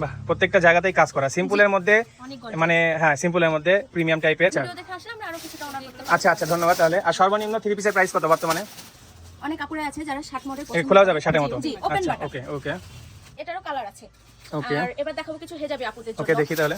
বাহ প্রত্যেকটা জায়গাতেই কাজ করা। সিম্পলের মধ্যে মানে হ্যাঁ সিম্পলের মধ্যে প্রিমিয়াম টাইপের আচ্ছা ভিডিও দেখে আসলে আমরা আরও কিছুটা অর্ডার করতে পারি আচ্ছা আচ্ছা ধন্যবাদ তাহলে। আর সর্বনিম্ন থ্রি পিসের প্রাইস কত বর্তমানে? অনেক কাপড়ে আছে যারা শার্ট মডেল এ খোলাও যাবে শার্টের মতো? আচ্ছা ওকে ওকে এটারও কালার আছে। ওকে আর এবার দেখাবো কিছু হেজাবি আপুদের জন্য। ওকে দেখি তাহলে।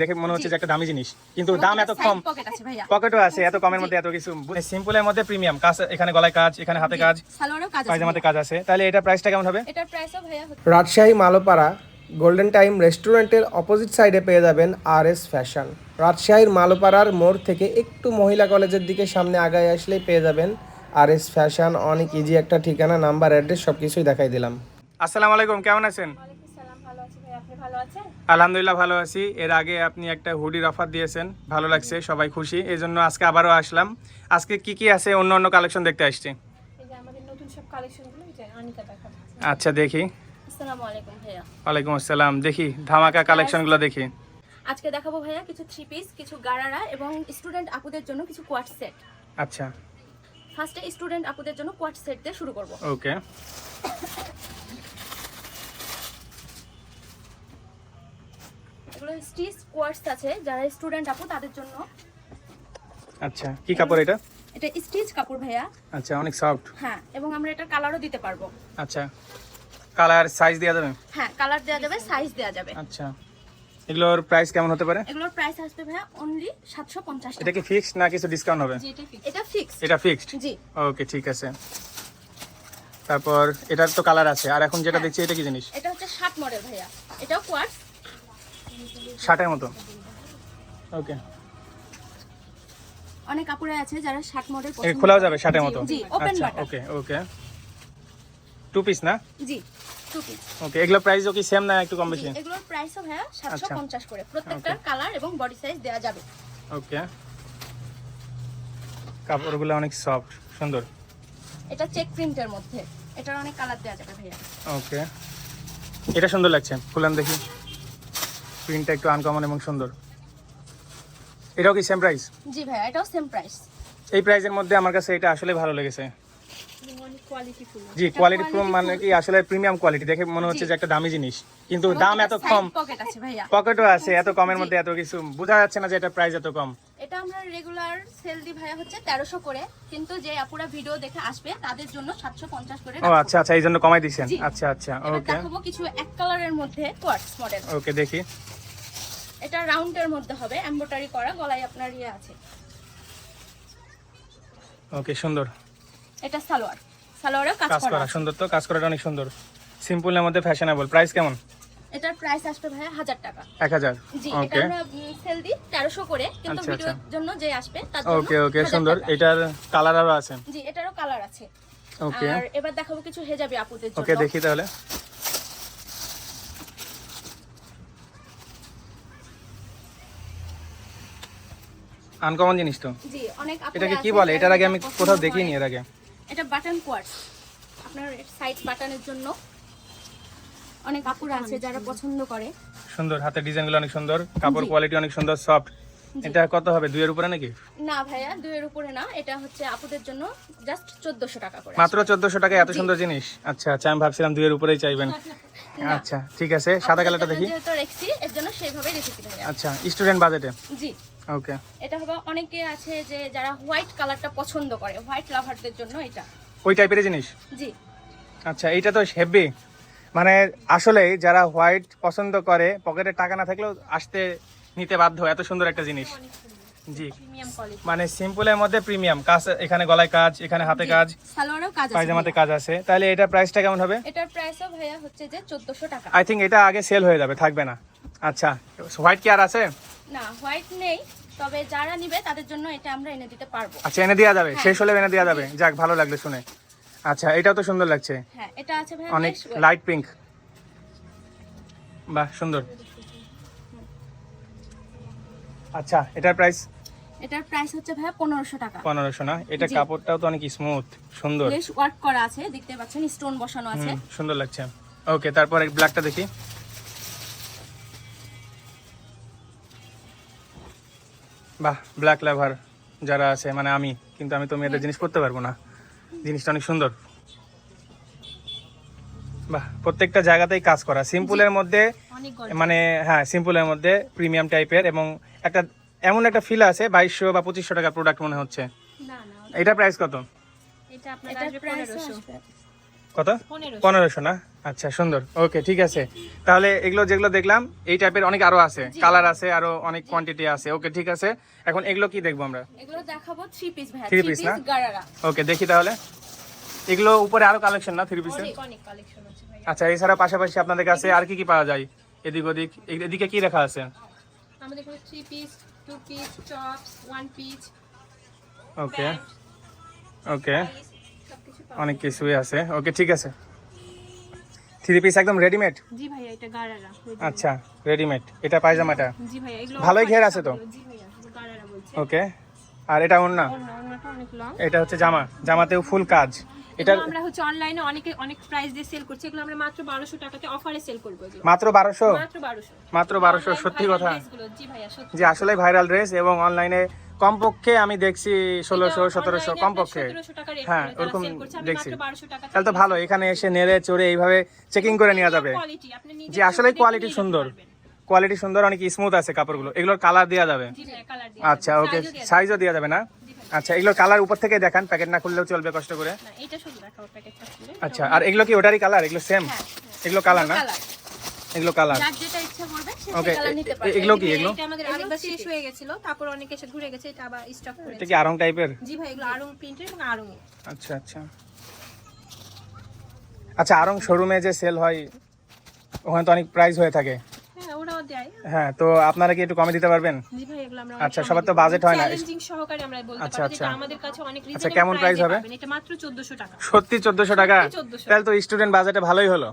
দেখে মনে হচ্ছে যে একটা দামি জিনিস। কিন্তু দাম এত কম। পকেট আছে ভাইয়া। পকেটও আছে এত কমের মধ্যে এত কিছু। সিম্পলের মধ্যে প্রিমিয়াম কাজ এখানে গলায় কাজ এখানে হাতে কাজ। সালোয়ারও কাজ আছে পায়জামাতে কাজ আছে। তাহলে এটা প্রাইসটা কেমন হবে? এটার প্রাইসও ভাইয়া রাজশাহী মালোপাড়া গোল্ডেন টাইম রেস্টুরেন্টের অপোজিট সাইডে পেয়ে যাবেন আর এস ফ্যাশন রাজশাহীর মালোপাড়ার মোড় থেকে একটু মহিলা কলেজের দিকে সামনে আগায় আসলেই পেয়ে যাবেন আর এস ফ্যাশন অনেক ইজি একটা ঠিকানা নাম্বার অ্যাড্রেস সব কিছুই দেখাই দিলাম। আসসালামু আলাইকুম কেমন আছেন? ওয়ালাইকুম সালাম ভালো আছি ভাই আপনি ভালো আছেন? আলহামদুলিল্লাহ ভালো আছি। এর আগে আপনি একটা হুডির অফার দিয়েছেন ভালো লাগছে সবাই খুশি। এই জন্য আজকে আবারও আসলাম। আজকে কি কি আছে অন্য অন্য কালেকশন দেখতে আসছি। আচ্ছা দেখি। আসসালামু আলাইকুম ভাইয়া। ওয়ালাইকুম আসসালাম। দেখি ধামাকা কালেকশনগুলো দেখি। আজকে দেখাবো ভাইয়া কিছু থ্রি পিস কিছু গারারা এবং স্টুডেন্ট আপুদের জন্য কিছু কোয়াট সেট আচ্ছা। ফার্স্টে স্টুডেন্ট আপুদের জন্য কোয়াট সেট দিয়ে শুরু করব। ওকে এগুলো স্টিচ কোয়াটস আছে যারা স্টুডেন্ট আপু তাদের জন্য। আচ্ছা কি কাপড় এটা? এটা স্টিচ কাপড় ভাইয়া। আচ্ছা অনেক সফট হ্যাঁ এবং আমরা এটা কালারও দিতে পারব। আচ্ছা। কালার সাইজ দেওয়া যাবে? হ্যাঁ কালার দেওয়া যাবে সাইজ দেওয়া যাবে। আচ্ছা। এগুলোর প্রাইস কেমন হতে পারে? এগুলোর প্রাইস আসবে ভাইয়া অনলি সাতশো পঞ্চাশ এটা কি ফিক্সড না কিছু ডিসকাউন্ট হবে? এটা ফিক্স এটা ফিক্সড জি। ওকে ঠিক আছে। তারপর এটার তো কালার আছে। আর এখন যেটা দেখছি এটা কি জিনিস? এটা হচ্ছে শার্ট মডেল ভাইয়া। এটাও কোয়ার্স শার্টের মতো? ওকে অনেক কাপড়ে আছে যারা শার্ট মডেল এ খোলাও যাবে শার্টের মতো? জি open button okay okay two piece না? জি টু পিস ওকে এগুলো প্রাইসও কি সেম না একটু কম বেশি? এগুলোর প্রাইসও সাতশো আচ্ছা। করে। প্রত্যেকটার কালার এবং বডি সাইজ দেওয়া যাবে। ওকে কাপড়গুলো অনেক সফট সুন্দর। এটা চেক প্রিন্টের মধ্যে। এটার অনেক কালার দেওয়া যাবে ভাইয়া। ওকে এটা সুন্দর লাগছে খুলাম দেখি। প্রিন্টটা একটু আনকমন এবং সুন্দর। এটাও কি সেম প্রাইস জি ভাইয়া এটাও সেম প্রাইস এই প্রাইসের মধ্যে আমার কাছে এটা আসলে ভালো লেগেছে। অনেক কোয়ালিটি ফুল মানে কি আসলে প্রিমিয়াম কোয়ালিটি দেখে মনে হচ্ছে যে একটা দামি জিনিস। কিন্তু দাম এত কম। পকেট আছে ভাইয়া। পকেটও আছে এত কমের মধ্যে এত কিছু। বোঝা যাচ্ছে না যে এটা প্রাইস এত কম। এটা আমরা রেগুলার সেল দি ভাইয়া হচ্ছে তেরোশো করে। কিন্তু যে আপুরা ভিডিও দেখে আসবে তাদের জন্য সাতশো পঞ্চাশ করে ও আচ্ছা আচ্ছা এই জন্য কমাই দিছেন আচ্ছা আচ্ছা ওকে দেখাবো কিছু এক কালারের মধ্যে কোয়ার্টস মডেল ওকে দেখি। এটা রাউন্ডের মধ্যে হবে এমব্রয়ডারি করা গলায় আপনার ইয়ে আছে। ওকে সুন্দর। এটা সালোয়ার। সালোয়ারেও কাজ কাজ করা সুন্দর তো? কাজ করাটা অনেক সুন্দর। সিম্পলের মধ্যে ফ্যাশনেবল প্রাইস কেমন? এটার প্রাইস আসবে ভাইয়া হাজার টাকা। এক হাজার? জি এটা ওকে আমরা সেল দিই তেরোশো করে কিন্তু আচ্ছা, ভিডিওর আচ্ছা। জন্য যে আসবে তার জন্য ওকে ওকে সুন্দর। এটার কালার আরও আছে? জি এটারও কালার আছে। ওকে আর এবার দেখাবো কিছু হেজাবি আপুদের জন্য। ওকে দেখি তাহলে। আনকমন জিনিস তো? জি অনেক কি বলে? এটার আগে আমি কোথাও দেখিনি এর আগে। এটা বাটন কোয়ার্টস আপনার সাইড বাটনের জন্য। অনেক আপুরা আছে যারা পছন্দ করে। সুন্দর হাতের ডিজাইনগুলো অনেক সুন্দর কাপড় কোয়ালিটি অনেক সুন্দর সফট এটা কত হবে দুইয়ের উপরে নাকি? না ভাইয়া দুইয়ের উপরে না এটা হচ্ছে আপুদের জন্য জাস্ট চোদ্দশো টাকা করে। মাত্র চোদ্দশো টাকায় এত সুন্দর জিনিস? আচ্ছা আচ্ছা আমি ভাবছিলাম দুইয়ের উপরেই চাইবেন। আচ্ছা ঠিক আছে সাদা কালারটা দেখি। যেহেতু রেখছি এর জন্য সেইভাবে রেখেছি ভাইয়া আচ্ছা স্টুডেন্ট বাজেটে জি। ওকে এটা হবে অনেকে আছে যে যারা হোয়াইট কালারটা পছন্দ করে হোয়াইট লাভারদের জন্য এটা। ওই টাইপের জিনিস? জি। আচ্ছা এইটা তো হেভি মানে আসলে যারা হোয়াইট পছন্দ করে পকেটে টাকা না থাকলেও আসতে নিতে বাধ্য এত সুন্দর একটা জিনিস। জি। মানে সিম্পলের মধ্যে প্রিমিয়াম কাজ এখানে গলায় কাজ এখানে হাতে কাজ সালোয়ারেও কাজ আছে পায়জামাতে কাজ আছে। তাহলে এটা প্রাইসটা কেমন হবে? এটার প্রাইসও ভাইয়া হচ্ছে যে চোদ্দশো টাকা। আই থিঙ্ক এটা আগে সেল হয়ে যাবে থাকবে না। আচ্ছা হোয়াইট কি আর আছে? না হোয়াইট নেই তবে যারা নিবে তাদের জন্য এটা আমরা এনে দিতে পারব। আচ্ছা এনে দেওয়া যাবে হ্যাঁ। শেষ হলে এনে দেওয়া যাবে। যাক ভালো লাগল শুনে। আচ্ছা এটাও তো সুন্দর লাগছে। হ্যাঁ এটা আছে ভাইয়া অনেক লাইট পিঙ্ক বাহ সুন্দর। আচ্ছা এটার প্রাইস এটার প্রাইস হচ্ছে টাকা। না? এটা কাপড়টাও তো অনেক স্মুথ সুন্দর। ওয়ার্ক করা আছে দেখতে পাচ্ছেন স্টোন বসানো আছে। সুন্দর লাগছে। ওকে তারপর ব্ল্যাকটা দেখি। বাহ ব্ল্যাক লাভার যারা আছে মানে আমি কিন্তু আমি তো মেয়েদের জিনিস করতে পারব না। জিনিসটা অনেক সুন্দর। বাহ প্রত্যেকটা জায়গাতেই কাজ করা। সিম্পলের মধ্যে মানে হ্যাঁ সিম্পলের মধ্যে প্রিমিয়াম টাইপের এবং একটা এমন একটা ফিল আছে বাইশশো বা পঁচিশশো টাকার প্রোডাক্ট মনে হচ্ছে। না না এটা প্রাইস কত? এটা আপনার কত? পনেরোশো। না? আচ্ছা সুন্দর। ওকে ঠিক আছে। তাহলে এগুলো যেগুলো দেখলাম এই টাইপের অনেক আরও আছে। কালার আছে আরও অনেক কোয়ান্টিটি আছে। ওকে ঠিক আছে। এখন এগুলো কি দেখব আমরা? এগুলো দেখাবো থ্রি পিস ভাই থ্রি পিস না? ওকে দেখি তাহলে। এগুলো উপরে আরও কালেকশন না থ্রি পিসের আচ্ছা এছাড়া পাশাপাশি আপনাদের কাছে আর কি কি পাওয়া যায়? এদিক ওদিক এদিকে কি রাখা আছে? আমাদের এখানে থ্রি পিস টু পিস চপস ওয়ান পিস ওকে ওকে অনেক কিছুই আছে। ওকে ঠিক আছে। থ্রি পিস একদম রেডিমেড জি ভাইয়া এটা গারারা। আচ্ছা রেডিমেড এটা পায়জামাটা? জি ভাইয়া এগুলো ভালোই ঘের আছে তো? জি ভাইয়া গারারা বলছে। ওকে আর এটা ওন্না ওন্নাটা অনেক লং এটা হচ্ছে জামা। জামাতেও ফুল কাজ। এটা আমরা হচ্ছে অনলাইনে অনেকে অনেক প্রাইস দিয়ে সেল করছি। এগুলো আমরা মাত্র বারোশো টাকাতে অফারে সেল করব এগুলো। মাত্র বারোশো? মাত্র বারোশো। মাত্র বারোশো সত্যি কথা। জি ভাইয়া সত্যি। যে আসলে ভাইরাল ড্রেস এবং অনলাইনে কমপক্ষে আমি দেখছি ষোলোশো সতেরোশো কমপক্ষে। হ্যাঁ, ওরকম দেখছি। তাহলে তো ভালো এখানে এসে নেড়ে চড়ে এইভাবে চেকিং করে নেওয়া যাবে। যে আসলে কোয়ালিটি সুন্দর। কোয়ালিটি সুন্দর অনেক স্মুথ আছে কাপড়গুলো। এগুলোর কালার দেওয়া যাবে। আচ্ছা ওকে সাইজও দেওয়া যাবে না? আচ্ছা এগুলো কালার উপর থেকে দেখান প্যাকেট না খুললেও চলবে কষ্ট করে। এটা শুধু দেখাবো প্যাকেটটা খুলে। আচ্ছা আর এগুলো কি ওটারই কালার এগুলো সেম এগুলো কালার না? এগুলো কালার যার যেটা ইচ্ছা করবে সে ওকে কালার নিতে পারবে। এগুলো কি? এগুলো? এটা আমাদের আরেকবার শেষ হয়ে গেছিল তারপর অনেকে এসে ঘুরে গেছে এটা আবার স্টক করে এটা কি আরং টাইপের জি ভাই এগুলো আরং প্রিন্টের এবং আরং আচ্ছা আচ্ছা। আচ্ছা আরং শোরুমে যে সেল হয় ওখানে তো অনেক প্রাইস হয়ে থাকে। হ্যাঁ দেয়। হ্যাঁ তো আপনারা কি একটু কমে দিতে পারবেন? জি ভাই এগুলো আমরা আচ্ছা, সবার তো budget হয় না। চ্যালেঞ্জিং সহকারে আমরা বলতে আচ্ছা, আচ্ছা। আমাদের কাছে অনেক আচ্ছা, কেমন price হবে? এটা মাত্র 1400 টাকা। সত্যি চোদ্দশো টাকা? তাহলে তো স্টুডেন্ট বাজেটে ভালোই হলো।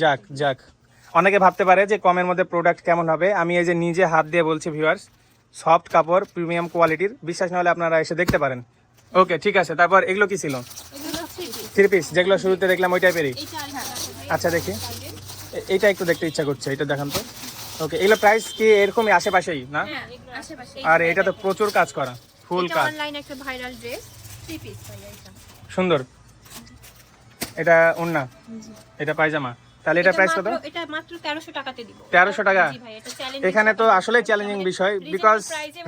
যাক যাক। অনেকে ভাবতে পারে যে কমের মধ্যে প্রোডাক্ট কেমন হবে। আমি এই যে নিজে হাত দিয়ে বলছি ভিউয়ার্স সফট কাপড় প্রিমিয়াম কোয়ালিটির বিশ্বাস না হলে আপনারা এসে দেখতে পারেন। ওকে ঠিক আছে। তারপর এগুলো কি ছিল? থ্রি পিস যেগুলো শুরুতে দেখলাম ওই টাইপেরই আছে ভাই আচ্ছা দেখি। এ- এইটা একটু দেখতে ইচ্ছা করছে এটা দেখান তো। ওকে এগুলো প্রাইস কি এরকমই আশেপাশেই না? হ্যাঁ আর এটা তো প্রচুর কাজ করা ফুল কাজ। অনলাইন একটা ভাইরাল ড্রেস থ্রি পিস সুন্দর। এটা উন্না এটা পায়জামা। তাহলে এটা প্রাইস কত? এটা মাত্র 1300 টাকাতে দিব। 1300 টাকা? জি ভাই এটা চ্যালেঞ্জ এখানে তো আসলে চ্যালেঞ্জিং বিষয় because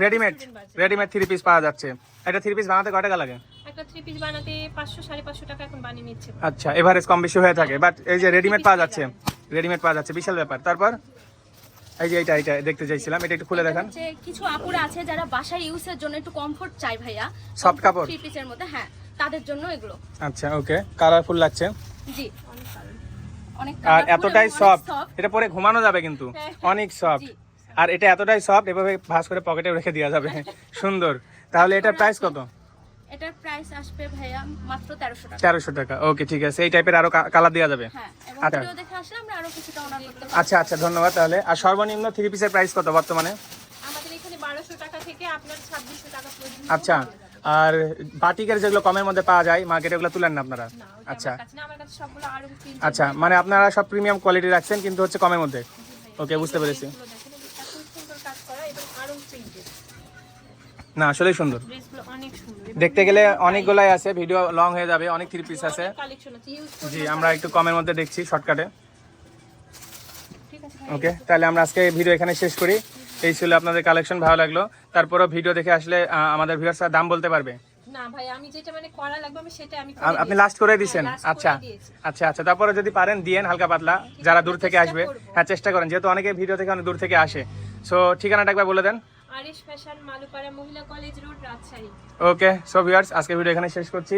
readymade readymade three piece পাওয়া যাচ্ছে। এটা থ্রি পিস বানাতে কয় টাকা লাগে? একটা থ্রি পিস বানাতে 500 550 টাকা এখন বানিয়ে নিচ্ছে। আচ্ছা এভারেজ কম বেশি হয়ে থাকে বাট এই যে রেডিমেড পাওয়া যাচ্ছে। রেডিমেড পাওয়া যাচ্ছে বিশাল ব্যাপার। তারপর? এই যে এইটা এইটা দেখতে চাইছিলাম। এটা একটু খুলে দেখান। হচ্ছে কিছু আপুরা আছে যারা বাসায় ইউজের জন্য একটু কমফোর্ট চাই ভাইয়া। Soft কাপড়? থ্রি পিসের মধ্যে হ্যাঁ তাদের জন্য এগুলো। আচ্ছা ওকে কালারফুল লাগছে? জি। অনেক আর এতটাই সফট এটা পরে ঘুমানো যাবে কিন্তু। অনেক সফট আর এটা এতটাই সফট এভাবে ভাঁজ করে পকেটে রেখে দেওয়া যাবে। সুন্দর। তাহলে এটার প্রাইস কত? এটার প্রাইস আসবে ভাইয়া মাত্র তেরোশো টাকা। তেরোশো টাকা। ওকে ঠিক আছে। এই টাইপের আরও কালার দেওয়া যাবে? হ্যাঁ আচ্ছা। ভিডিও দেখে আসলে আমরা আরও কিছুটা অনার করতে পারব। আচ্ছা আচ্ছা ধন্যবাদ তাহলে। আর সর্বনিম্ন থ্রি পিসের প্রাইস কত বর্তমানে? আমাদের এখানে 1200 টাকা থেকে আপনার 2600 টাকা পর্যন্ত আচ্ছা আর বাটিকের যেগুলো কমের মধ্যে পাওয়া যায় মার্কেটে ওগুলো তুলেন না আপনারা? আচ্ছা। আচ্ছা মানে আপনারা সব প্রিমিয়াম কোয়ালিটি রাখছেন কিন্তু হচ্ছে কমের মধ্যে। ওকে বুঝতে পেরেছি দেখেন এটা খুব সুন্দর কাজ করা এবং আরং প্রিন্টেড না আসলেই সুন্দর। দেখতে গেলে অনেকগুলাই আছে ভিডিও লং হয়ে যাবে অনেক থ্রি পিস আছে। জি আমরা একটু কমের মধ্যে দেখছি শর্টকাটে ওকে তাহলে আমরা আজকে ভিডিও এখানে শেষ করি। এই ছিল আপনাদের কালেকশন ভালো লাগল। তারপরও ভিডিও দেখে আসলে আমাদের ভিউয়ার্সরা দাম বলতে পারবে। মানে আপনি লাস্ট করে হ্যাঁ, করে আচ্ছা আচ্ছা আচ্ছা তারপরে যদি পারেন দিয়েন হালকা পাতলা যারা দূর থেকে আসবে। হ্যাঁ চেষ্টা করেন যেহেতু অনেকে ভিডিও থেকে অনেক দূর থেকে আসে। সো ঠিকানাটা একবার বলে দেন। আরিশ ফ্যাশন, মালুপাড়া মহিলা college road, Rajshahi. Okay, so viewers আজকে ভিডিও এখানে শেষ করছি।